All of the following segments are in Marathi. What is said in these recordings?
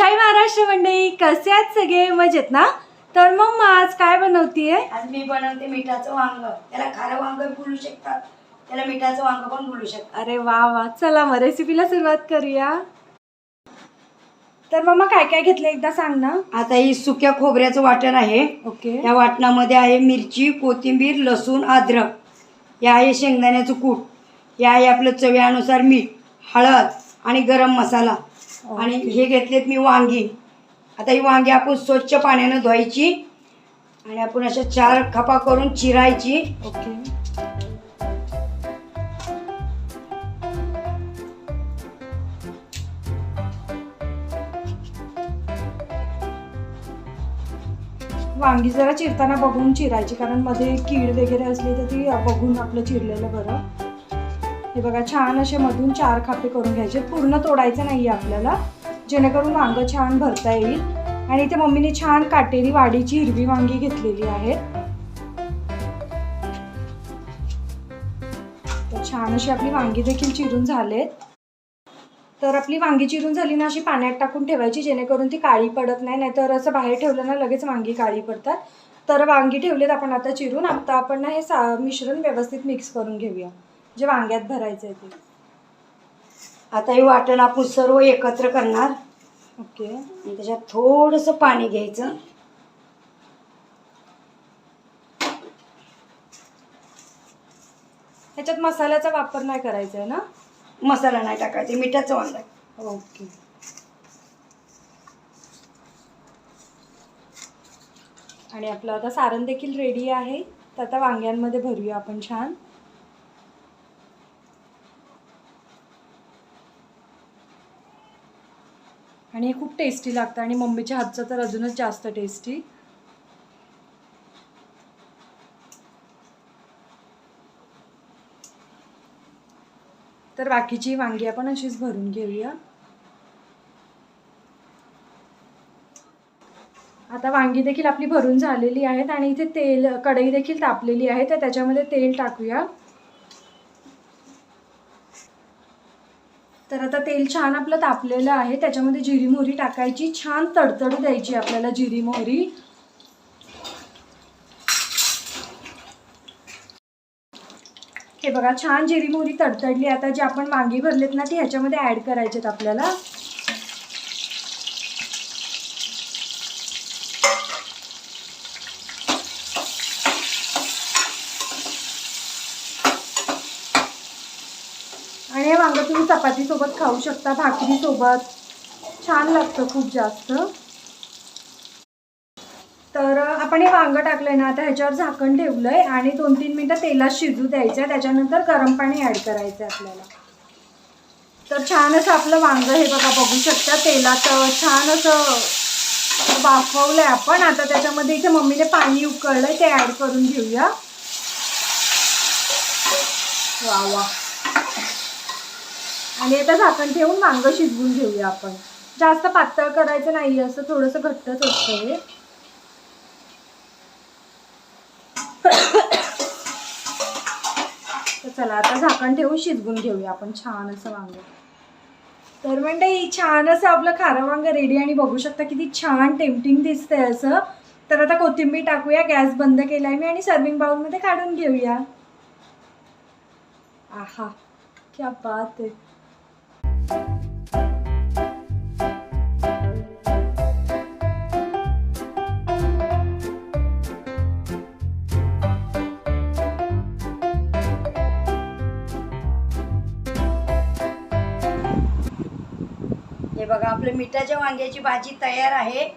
महाराष्ट्र मंडळी कसे आहेत सगळे? मजेत ना? तर मग आज काय बनवतीये? आज मी बनवते मिठाचं वांग. त्याला खारं वांग बोलू शकतात. त्याला मिठाचं वांग पण बोलू शकतात. अरे वा वा. चला मग रेसिपीला सुरुवात करूया. तर मग काय काय घेतलं एकदा सांग ना. आता ही सुक्या खोबऱ्याचं वाटण आहे. ओके. या वाटणामध्ये आहे मिरची कोथिंबीर लसूण अद्रक. या आहे शेंगदाण्याचं कूट. या आहे आपलं चव्यानुसार मीठ हळद आणि गरम मसाला. आणि हे घेतलेत मी वांगी. आता ही वांगी आपण स्वच्छ पाण्यानं धुवायची आणि आपण अशा चार खपा करून चिरायची. ओके वांगी जरा चिरताना बघून चिरायची कारण मध्ये कीड वगैरे असली तर ती बघून आपलं चिरलेलं बरं. हे बघा छान असे मधून चार खापे करून घ्यायचे. पूर्ण तोडायचं नाही आपल्याला. जेणेकरून वांग छान भरता येईल. आणि इथे मम्मीने छान काटेरी वाडीची हिरवी वांगी घेतलेली आहे. छान अशी आपली वांगी देखील चिरून झालेत. तर आपली वांगी चिरून झाली ना अशी पाण्यात टाकून ठेवायची जेणेकरून ती काळी पडत नाही. नाहीतर असं बाहेर ठेवलं ना लगेच वांगी काळी पडतात. तर वांगी ठेवलेत आपण आता चिरून. आता आपण ना हे सा मिश्रण व्यवस्थित मिक्स करून घेऊया. जे वांग्यात भरायचं आहे ते. आता हे वाटण आपण सर्व एकत्र करणार. ओके. आणि त्याच्यात थोडंसं पाणी घ्यायचं. ह्याच्यात मसाल्याचा वापर नाही करायचा आहे ना? मसाला नाही टाकायचा मिठाचं वांग आहे. ओके. आणि आपलं आता सारण देखील रेडी आहे. तर आता वांग्यांमध्ये भरूया आपण छान. आणि हे खूप टेस्टी लागतं. आणि मम्मीच्या हातचं तर अजूनच जास्त टेस्टी तर बाकीची वांगी आपण अशीच भरून घेऊया. आता वांगी देखील आपली भरून झालेली आहेत आणि इथे तेल कढई देखील तापलेली आहे तर त्याच्यामध्ये तेल टाकूया. तर आता तेल छान आपलं तापलेलं आहे. त्याच्यामध्ये जिरी मोहरी टाकायची. छान तडतडू द्यायची आपल्याला जिरी मोहरी. हे बघा छान जिरी मोहरी तडतडली. आता जे आपण वांगी भरलेत ना ती ह्याच्यामध्ये ॲड करायचेत आपल्याला. वांगं तुम्ही चपातीसोबत खाऊ शकता भाकरीसोबत छान लागतं खूप जास्त. तर आपण हे वांगं टाकलंय ना आता ह्याच्यावर झाकण ठेवलंय आणि दोन तीन मिनटं तेलात शिजू द्यायचं त्याच्यानंतर गरम पाणी ॲड करायचं आपल्याला. तर छान असं आपलं वांग हे बघा बघू शकता तेलात छान असं वाफवलंय आपण. आता त्याच्यामध्ये इथे मम्मीने पाणी उकळलंय ते ॲड करून घेऊया. वा वा. आणि आता झाकण ठेवून वांग शिजवून घेऊया आपण. जास्त पातळ करायचं नाही असं थोडंसं घट्टच असतं हे तर चला आता झाकण ठेवून शिजवून घेऊया आपण छान असं वांग. तर म्हणजे छान असं आपलं खारं वांग रेडी आणि बघू शकता किती छान टेम्पटिंग दिसतंय असं. तर आता कोथिंबीर टाकूया गॅस बंद केलाय मी आणि सर्विंग बाउलमध्ये काढून घेऊया. आहा क्या बात आहे. हे बघा आपल्या मिठाच्या वांग्याची भाजी तयार आहे.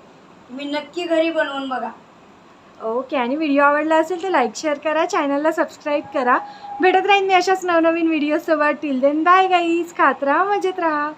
तुम्ही नक्की घरी बनवून बघा. ओके आणि व्हिडिओ आवडला असेल तर लाईक शेअर करा चॅनलला सबस्क्राईब करा. भेटत राहीन मी अशाच नवनवीन व्हिडिओसोबत. टिल देन बाय गाईज खात राहा मजेत राहा.